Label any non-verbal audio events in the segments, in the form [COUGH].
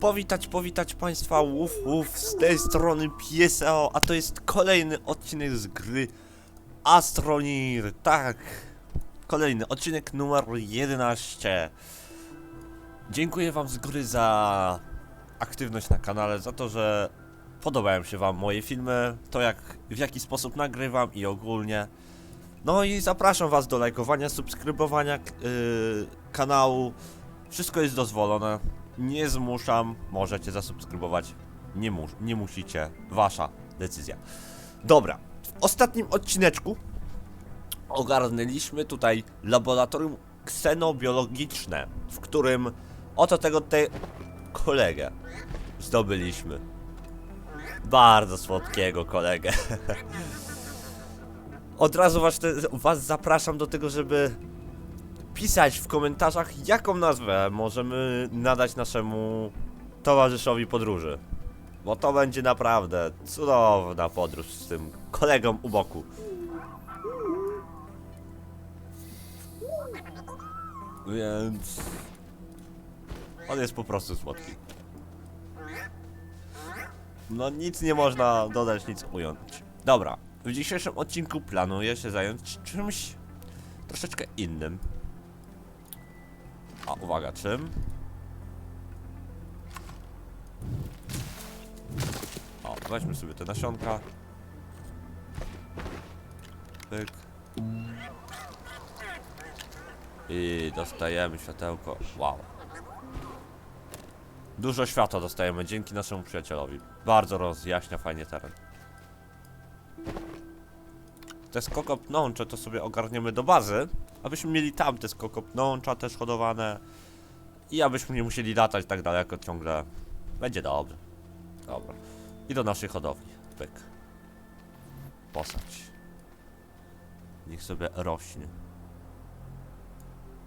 Powitać, powitać Państwa, łuf, łuf, z tej strony PSO, a to jest kolejny odcinek z gry Astronir, tak, kolejny odcinek numer 11. Dziękuję Wam z góry za aktywność na kanale, za to, że podobają się Wam moje filmy, to jak, w jaki sposób nagrywam i ogólnie. No i zapraszam Was do lajkowania, subskrybowania yy, kanału, wszystko jest dozwolone. Nie zmuszam, możecie zasubskrybować. Nie, mus nie musicie. Wasza decyzja. Dobra. W ostatnim odcineczku ogarnęliśmy tutaj laboratorium ksenobiologiczne, w którym oto tego te kolegę zdobyliśmy. Bardzo słodkiego kolegę. [LAUGHS] Od razu was, te, was zapraszam do tego, żeby pisać w komentarzach, jaką nazwę możemy nadać naszemu towarzyszowi podróży. Bo to będzie naprawdę cudowna podróż z tym kolegą u boku. Więc... On jest po prostu słodki. No nic nie można dodać, nic ująć. Dobra, w dzisiejszym odcinku planuję się zająć czymś troszeczkę innym. A uwaga, czym? O, weźmy sobie te nasionka. Pyk. I dostajemy światełko. Wow. Dużo światła dostajemy dzięki naszemu przyjacielowi. Bardzo rozjaśnia fajnie teren. Te skokopnącze to sobie ogarniemy do bazy, abyśmy mieli tam te skokopnącza też hodowane i abyśmy nie musieli latać tak daleko ciągle. Będzie dobrze. Dobra. I do naszej hodowli. Pyk. Posadź. Niech sobie rośnie.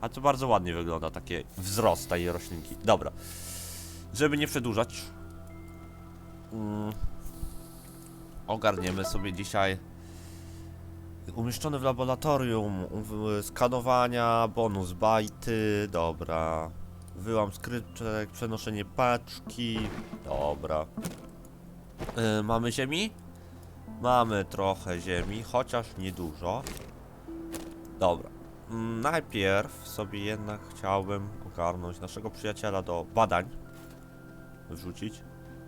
A to bardzo ładnie wygląda, takie wzrost tej roślinki. Dobra. Żeby nie przedłużać, mm, ogarniemy sobie dzisiaj umieszczony w laboratorium w- skanowania, bonus bajty, dobra. Wyłam skrypczek, przenoszenie paczki, dobra. Y, mamy ziemi? Mamy trochę ziemi, chociaż niedużo. Dobra. Mm, Najpierw sobie jednak chciałbym ogarnąć naszego przyjaciela do badań. Wrzucić,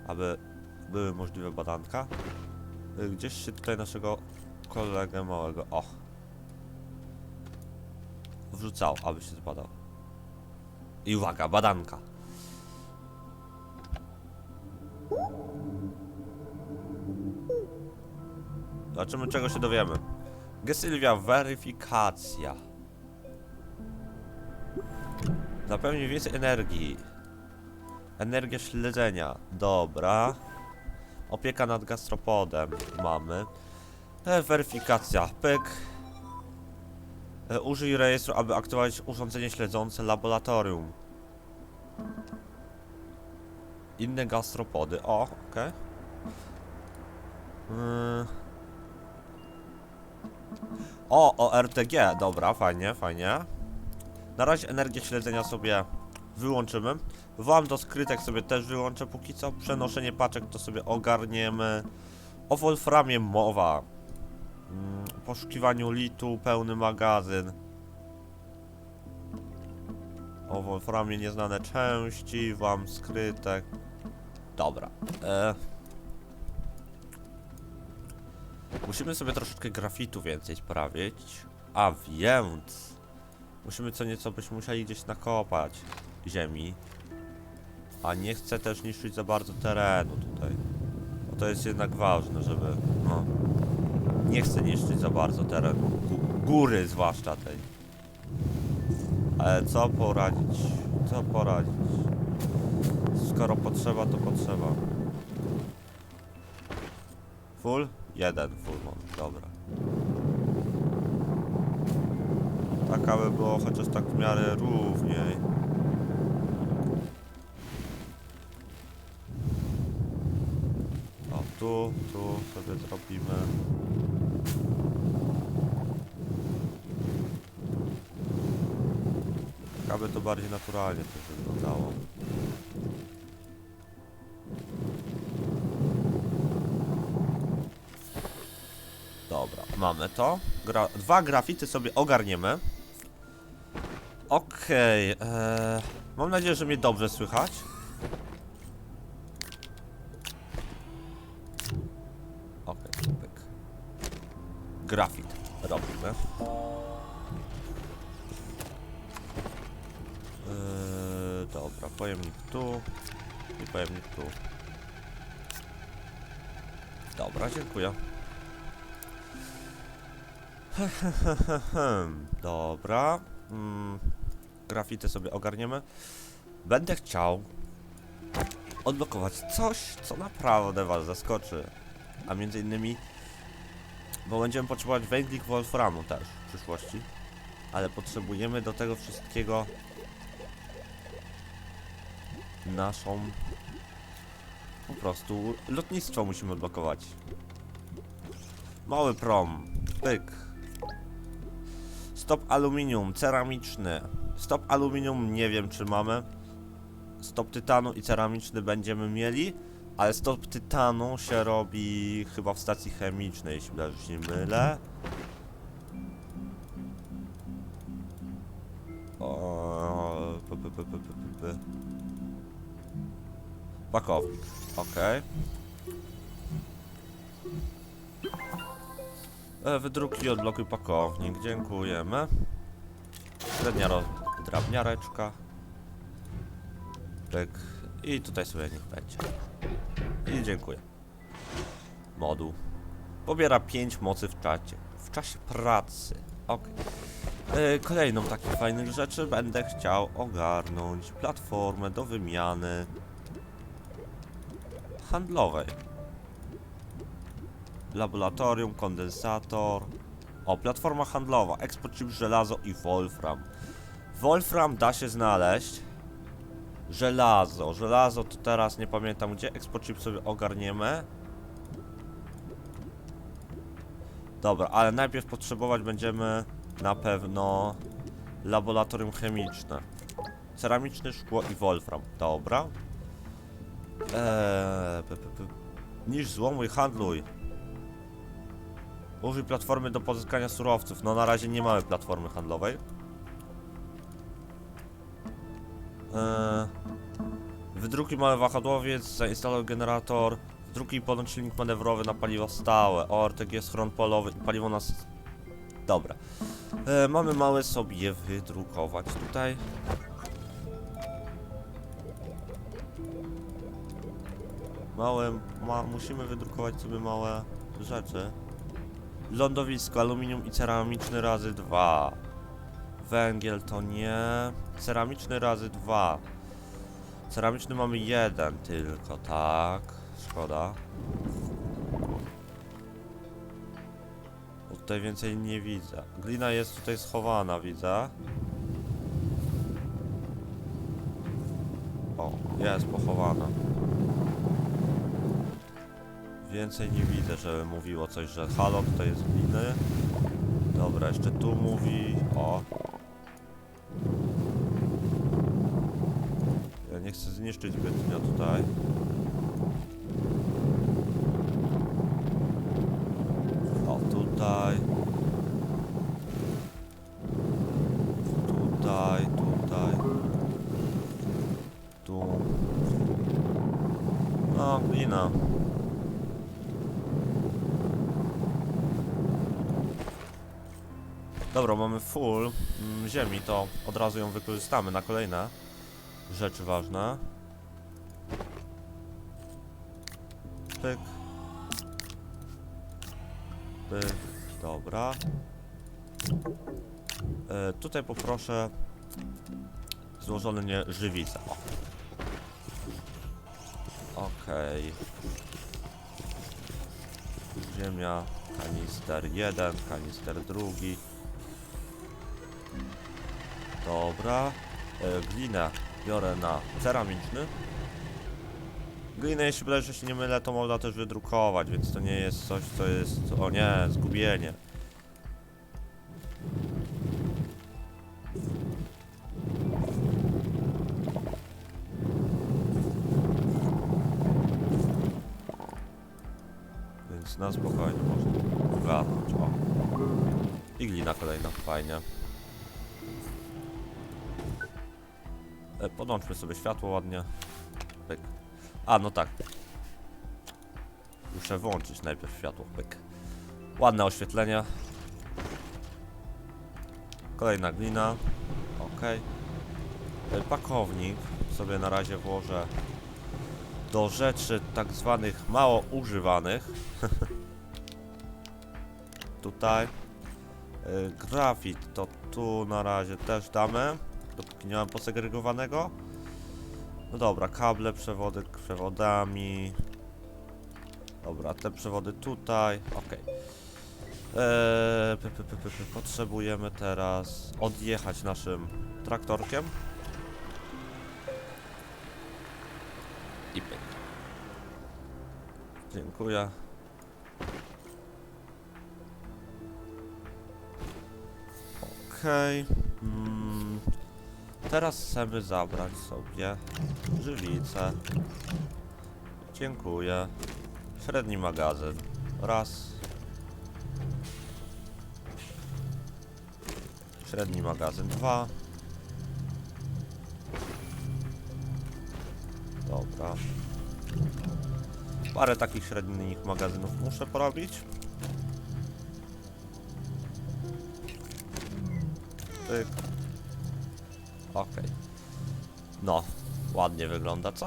aby były możliwe badanka. Y, Gdzieś się tutaj naszego kolegę małego. O. Wrzucał, aby się zbadał. I uwaga, badanka. Zobaczymy czego się dowiemy. Gesylwia, weryfikacja. Zapewni więcej energii. Energia śledzenia. Dobra. Opieka nad gastropodem. Mamy. E, weryfikacja. Pyk. E, użyj rejestru, aby aktywować urządzenie śledzące laboratorium. Inne gastropody. O, okej. Yy. O, o RTG. Dobra, fajnie, fajnie. Na razie energię śledzenia sobie wyłączymy. Wam do skrytek sobie też wyłączę póki co. Przenoszenie paczek to sobie ogarniemy. O Wolframie mowa. Mm, poszukiwaniu litu, pełny magazyn. O Wolframie nieznane części, wam skrytek. Dobra. E... Musimy sobie troszeczkę grafitu więcej sprawić. A więc... Musimy co nieco byśmy musieli gdzieś nakopać ziemi. A nie chcę też niszczyć za bardzo terenu tutaj. Bo to jest jednak ważne, żeby... No, nie chcę niszczyć za bardzo. Gó- góry zwłaszcza tej. Ale co poradzić? Co poradzić? Skoro potrzeba, to potrzeba. Full? Jeden full mam, dobra. Tak aby było chociaż tak w miarę równiej. O, tu, tu sobie zrobimy. Aby to bardziej naturalnie to wyglądało. Dobra, mamy to. Gra dwa grafity sobie ogarniemy. Okej, okay, mam nadzieję, że mnie dobrze słychać. Grafit robimy. Eee, dobra, pojemnik tu i pojemnik tu. Dobra, dziękuję. [LAUGHS] Dobra. Mm, grafity sobie ogarniemy. Będę chciał odblokować coś, co naprawdę was zaskoczy. A między innymi, bo będziemy potrzebować węglik Wolframu też w przyszłości. Ale potrzebujemy do tego wszystkiego naszą po prostu lotnictwo musimy odblokować. Mały prom. Pyk. Stop aluminium, ceramiczny. Stop aluminium nie wiem czy mamy. Stop tytanu i ceramiczny będziemy mieli. Ale stop tytanu się robi chyba w stacji chemicznej, jeśli dobrze się nie mylę. O, p, p, p, p, p, p. Pakownik, okej. E, Wydruki odblokuj pakownik, dziękujemy. Średnia drabniareczka. Pyk. I tutaj sobie niech będzie. I dziękuję. Moduł. Pobiera 5 mocy w czacie. W czasie pracy. Ok. E, kolejną takich fajnych rzeczy będę chciał ogarnąć platformę do wymiany handlowej. Laboratorium, kondensator. O, platforma handlowa, eksport chip, żelazo i wolfram. Wolfram da się znaleźć. Żelazo, żelazo to teraz nie pamiętam gdzie, eksport chip sobie ogarniemy. Dobra, ale najpierw potrzebować będziemy na pewno laboratorium chemiczne. Ceramiczne szkło i wolfram. Dobra. Eee. Niż złomuj, handluj. Użyj platformy do pozyskania surowców. No na razie nie mamy platformy handlowej. Eee, wydruki mały wahadłowiec, zainstaluj generator. Wydruki podłącz silnik manewrowy na paliwo stałe. ORTG, schron polowy i paliwo na... Dobra. Eee, mamy małe sobie wydrukować tutaj. Małe, ma, musimy wydrukować sobie małe rzeczy. Lądowisko, aluminium i ceramiczny razy dwa. Węgiel to nie. Ceramiczny razy dwa. Ceramiczny mamy jeden tylko, tak. Szkoda. Bo tutaj więcej nie widzę. Glina jest tutaj schowana, widzę. O, jest pochowana. Więcej nie widzę, żeby mówiło coś, że halo, tutaj jest gliny. Dobra, jeszcze tu mówi. O. chcę zniszczyć zbytnio tutaj. O, tutaj. Tutaj, tutaj. Tu. No, glina. Dobra, mamy full mm, ziemi, to od razu ją wykorzystamy na kolejne rzeczy ważne. Pyk. Pyk. Dobra. E, tutaj poproszę złożone nie żywica. Okej. Ziemia, kanister jeden, kanister drugi. Dobra. E, biorę na ceramiczny. Glinę, jeśli wydaje, że się nie mylę, to można też wydrukować, więc to nie jest coś, co jest... O nie, zgubienie. Więc na spokojnie można. O. I glina kolejna, fajnie. Podłączmy sobie światło ładnie. Pyk. A, no tak. Muszę włączyć najpierw światło, pyk. Ładne oświetlenie. Kolejna glina. Ok. Pakownik sobie na razie włożę do rzeczy tak zwanych mało używanych. [LAUGHS] Tutaj. Y, Grafit to tu na razie też damy. Nie mam posegregowanego. No dobra, kable, przewody przewodami. Dobra, te przewody tutaj. Ok. Eee. Potrzebujemy teraz odjechać naszym traktorkiem. I pyk. Dziękuję. Okej. Mm, teraz chcemy zabrać sobie żywicę. Dziękuję. Średni magazyn. Raz. Średni magazyn. Dwa. Dobra. Parę takich średnich magazynów muszę porobić. Pyk. Okej. No, ładnie wygląda, co?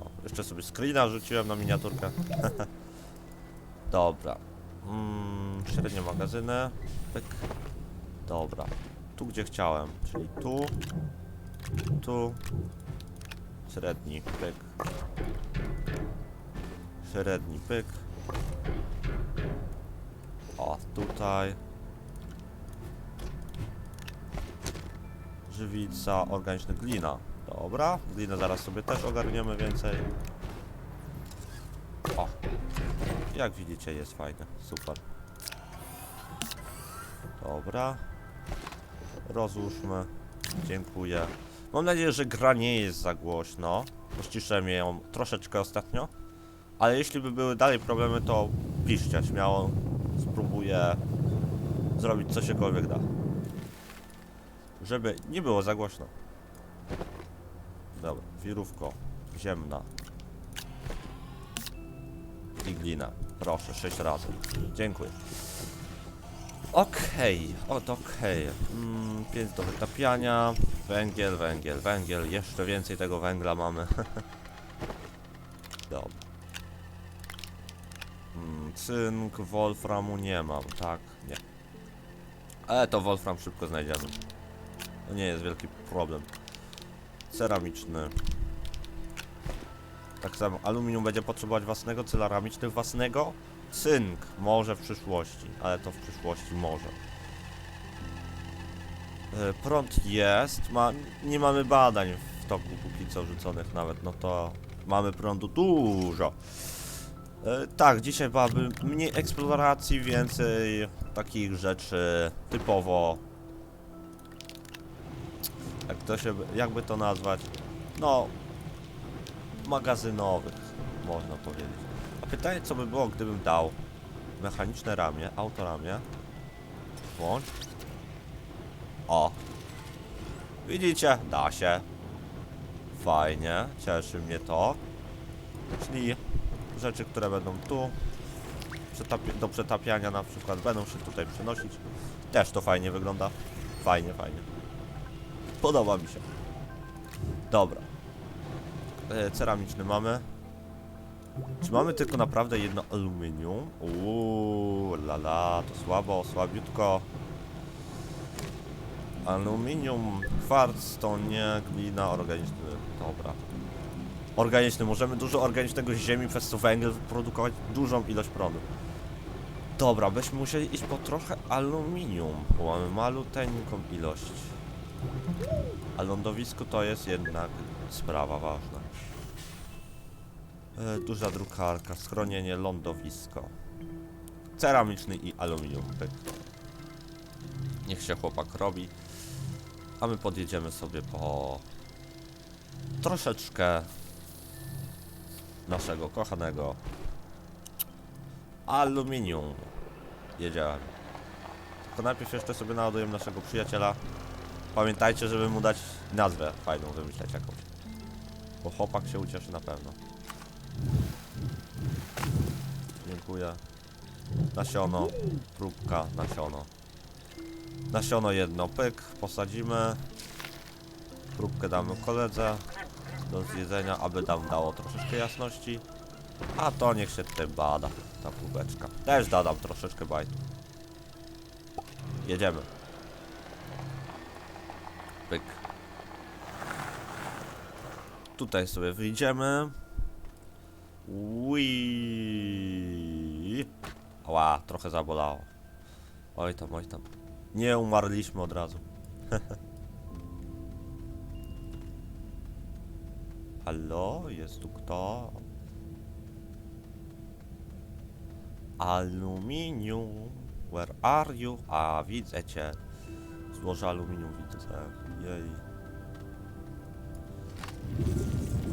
O, jeszcze sobie screena rzuciłem na miniaturkę. [LAUGHS] Dobra. Mm, średnie magazyny. Pyk. Dobra. Tu gdzie chciałem, czyli tu. Tu. Średni pyk. Średni pyk. O, tutaj. Żywica, organiczna glina. Dobra, glinę zaraz sobie też ogarniemy więcej. O, jak widzicie jest fajne, super. Dobra. Rozłóżmy. Dziękuję. Mam nadzieję, że gra nie jest za głośno. Bo ją troszeczkę ostatnio. Ale jeśli by były dalej problemy, to piszcie śmiało. Spróbuję zrobić co siekolwiek da. Żeby nie było za głośno. Dobra, wirówko ziemna. I glina. Proszę, sześć razy. Dziękuję. Okej, okay, okej. Mm, pięć do wytapiania. Węgiel, węgiel, węgiel. Jeszcze więcej tego węgla mamy. [LAUGHS] Dobra. Cynk, wolframu nie mam, tak? Nie. Ale to wolfram szybko znajdziemy. To nie jest wielki problem. Ceramiczny. Tak samo aluminium będzie potrzebować własnego, ceramiczny własnego. Cynk może w przyszłości, ale to w przyszłości może. E, Prąd jest, ma, nie mamy badań w toku póki co rzuconych nawet, no to mamy prądu dużo. E, tak, dzisiaj byłaby mniej eksploracji, więcej takich rzeczy typowo... Jak to się, jakby to nazwać? No, magazynowych, można powiedzieć. A pytanie, co by było, gdybym dał mechaniczne ramię, autoramię. Włącz. O. Widzicie? Da się. Fajnie, cieszy mnie to. Czyli rzeczy, które będą tu do przetapiania na przykład będą się tutaj przenosić. Też to fajnie wygląda. Fajnie, fajnie. Podoba mi się. Dobra. E, ceramiczny mamy. Czy mamy tylko naprawdę jedno aluminium? Uuu, lala, to słabo, słabiutko. Aluminium, kwarc, to nie, glina, organiczny, dobra. Organiczny, możemy dużo organicznego z ziemi, przez co węgiel wyprodukować dużą ilość prądu. Dobra, byśmy musieli iść po trochę aluminium, bo mamy maluteńką ilość. A lądowisko to jest jednak sprawa ważna. E, duża drukarka, schronienie, lądowisko. Ceramiczny i aluminium. Niech się chłopak robi. A my podjedziemy sobie po troszeczkę naszego kochanego aluminium. Jedziemy. Tylko najpierw jeszcze sobie naładujemy naszego przyjaciela. Pamiętajcie, żeby mu dać nazwę fajną wymyśleć jakąś. Bo chłopak się ucieszy na pewno. Dziękuję. Nasiono, próbka, nasiono. Nasiono jedno, pyk, posadzimy. Próbkę damy koledze do zjedzenia, aby nam dało troszeczkę jasności. A to niech się tutaj bada, ta próbeczka. Też dodam troszeczkę bajtu. Jedziemy. Pyk. Tutaj sobie wyjdziemy. Ui. Ła, trochę zabolało. Oj tam, oj tam. Nie umarliśmy od razu. [LAUGHS] Halo, jest tu kto? Aluminium, where are you? A, widzę cię. Złoże aluminium widzę, jej.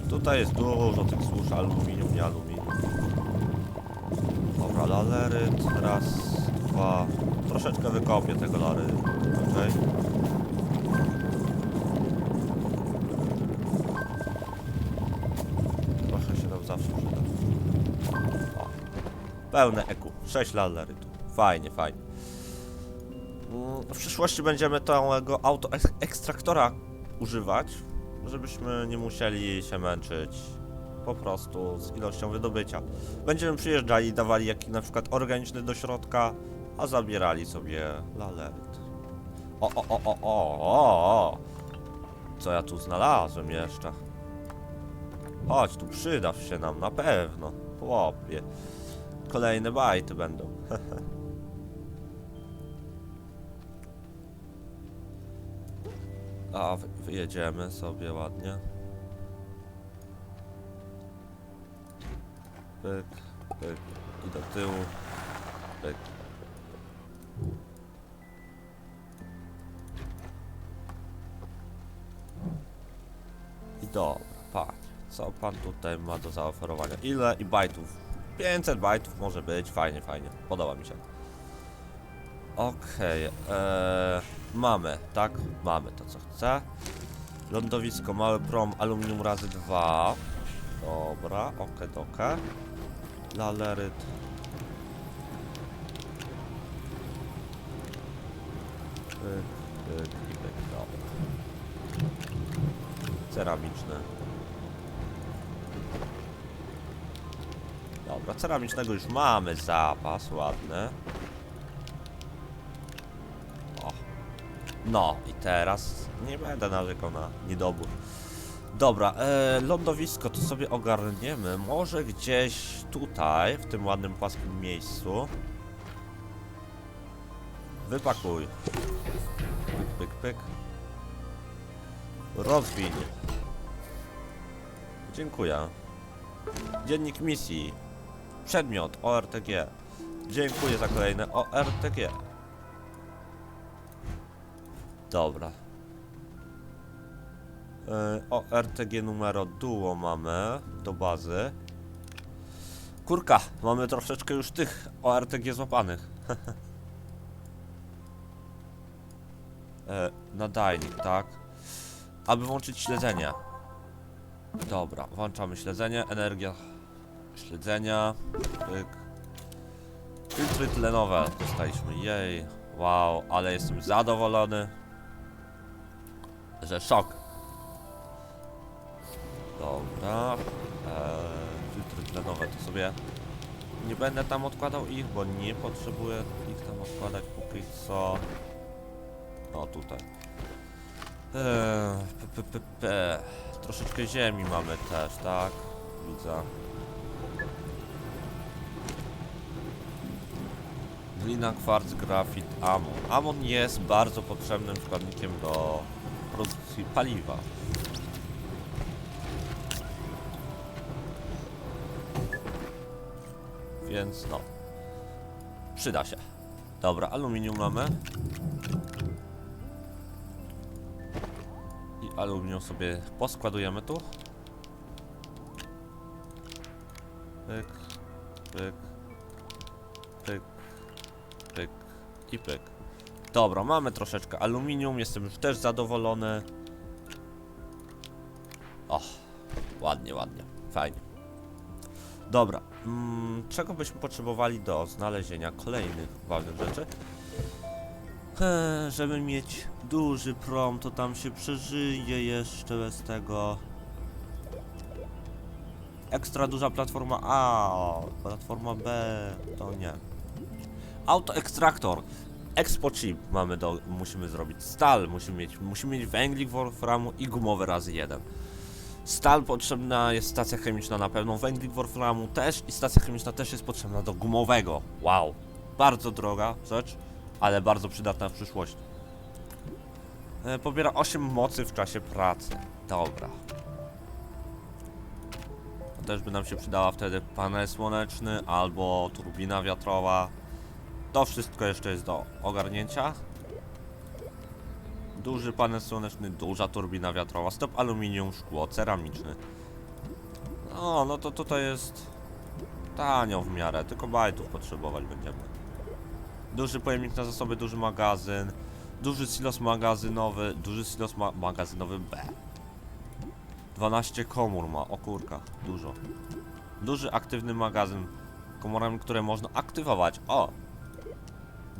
Tutaj jest dużo tych złóż aluminium, nie aluminium. Dobra, laleryt, raz, dwa. Troszeczkę wykopię tego larytu, okej? Trochę Pełne EQ, 6 lalerytów. Fajnie, fajnie. Mm, W przyszłości będziemy tego auto ek- ekstraktora używać, żebyśmy nie musieli się męczyć po prostu z ilością wydobycia. Będziemy przyjeżdżali, dawali jaki na przykład organiczny do środka, a zabierali sobie laleryt. O, o, o, o, o, o. Co ja tu znalazłem jeszcze? Chodź, tu przydasz się nam na pewno. Chłopie. Kolejne bajty będą. [LAUGHS] A, wyjedziemy sobie ładnie. Pyk, pyk i do tyłu. Pyk. I dobra, patrz. Co pan tutaj ma do zaoferowania? Ile i bajtów? 500 bajtów może być, fajnie, fajnie. Podoba mi się. Okej, eee, mamy, tak? Mamy to co chcę. Lądowisko, mały prom, aluminium razy dwa. Dobra, oke doke. Laleryt. Pyk, pyk pyk, dobra. Ceramiczny. Dobra, ceramicznego już mamy zapas, ładny. O. No i teraz nie będę narzekał na niedobór. Dobra, e, lądowisko to sobie ogarniemy. Może gdzieś tutaj, w tym ładnym płaskim miejscu. Wypakuj. Pyk, pyk, pyk. Rozwiń. Dziękuję. Dziennik misji. Przedmiot ORTG. Dziękuję za kolejne ORTG. Dobra. Yy, ORTG numero duo mamy do bazy. Kurka, mamy troszeczkę już tych ORTG złapanych. [LAUGHS] e, nadajnik, tak? Aby włączyć śledzenie. Dobra, włączamy śledzenie, energia śledzenia, pyk. Filtry tlenowe dostaliśmy, jej, wow, ale jestem zadowolony, że szok. Dobra, eee, filtry tlenowe to sobie nie będę tam odkładał ich, bo nie potrzebuję ich tam odkładać póki co. O, tutaj. Eee, p, p, p, p. Troszeczkę ziemi mamy też, tak? Widzę. Glina, kwarc, grafit, amon. Amon jest bardzo potrzebnym składnikiem do produkcji paliwa. Więc no. Przyda się. Dobra, aluminium mamy. aluminium sobie poskładujemy tu. Pyk, pyk, i pyk. Dobra, mamy troszeczkę aluminium, jestem już też zadowolony. O, ładnie, ładnie, fajnie. Dobra, mm, czego byśmy potrzebowali do znalezienia kolejnych ważnych rzeczy? Eee, żeby mieć duży prom, to tam się przeżyje jeszcze bez tego. Ekstra duża platforma A, platforma B, to nie. Autoekstraktor. Expo chip mamy do, musimy zrobić. Stal musimy mieć. Musimy mieć węglik wolframu i gumowy razy jeden. Stal potrzebna jest stacja chemiczna na pewno, węglik wolframu też i stacja chemiczna też jest potrzebna do gumowego. Wow. Bardzo droga rzecz, ale bardzo przydatna w przyszłości. E, Pobiera 8 mocy w czasie pracy. Dobra. Też by nam się przydała wtedy panel słoneczny albo turbina wiatrowa. To wszystko jeszcze jest do ogarnięcia. Duży panel słoneczny, duża turbina wiatrowa, stop aluminium, szkło, ceramiczny. No, no to tutaj jest tanio w miarę, tylko bajtów potrzebować będziemy. Duży pojemnik na zasoby, duży magazyn, duży silos magazynowy, duży silos ma magazynowy B. 12 komór ma, o kurka, dużo. Duży aktywny magazyn, komorami, które można aktywować. O!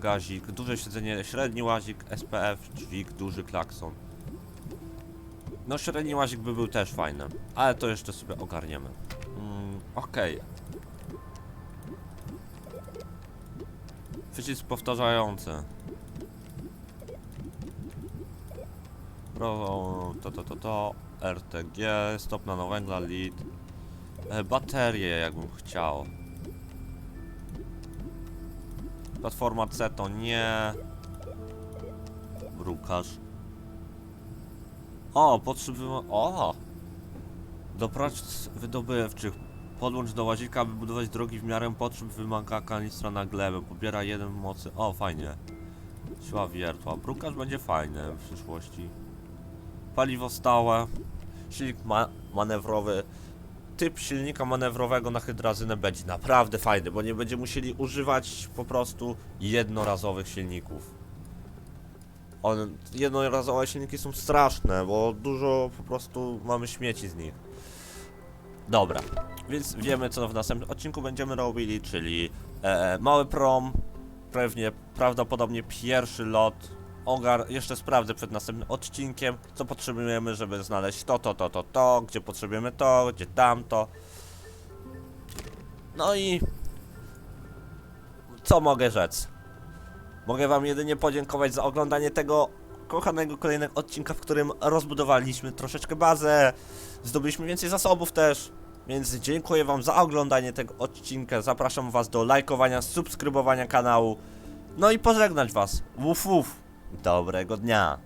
Gazik, duże siedzenie, średni łazik, SPF, dźwig, duży klakson. No średni łazik by był też fajny, ale to jeszcze sobie ogarniemy. Mm, Okej. Przycisk powtarzający. Pro, to, to, to, to, RTG, stop nano węgla, lead. E, baterie jakbym chciał. Platforma C to nie. Brukarz. O, potrzeb wymo- O! Do prac wydobywczych. Podłącz do łazika, aby budować drogi w miarę potrzeb wymaga kanistra na glebę. Pobiera jeden mocy. O, fajnie. Siła wiertła. Brukarz będzie fajny w przyszłości. Paliwo stałe. Silnik ma manewrowy. Typ silnika manewrowego na hydrazynę będzie naprawdę fajny, bo nie będziemy musieli używać po prostu jednorazowych silników. On, jednorazowe silniki są straszne, bo dużo po prostu mamy śmieci z nich. Dobra, więc wiemy co w następnym odcinku będziemy robili, czyli e, mały prom, pewnie prawdopodobnie pierwszy lot. Ogar, jeszcze sprawdzę przed następnym odcinkiem, co potrzebujemy, żeby znaleźć to, to, to, to, to, gdzie potrzebujemy to, gdzie tamto. No i co mogę rzec? Mogę wam jedynie podziękować za oglądanie tego kochanego kolejnego odcinka, w którym rozbudowaliśmy troszeczkę bazę, zdobyliśmy więcej zasobów też, więc dziękuję wam za oglądanie tego odcinka, zapraszam was do lajkowania, subskrybowania kanału, no i pożegnać was, wuf wuf, dobrego dnia.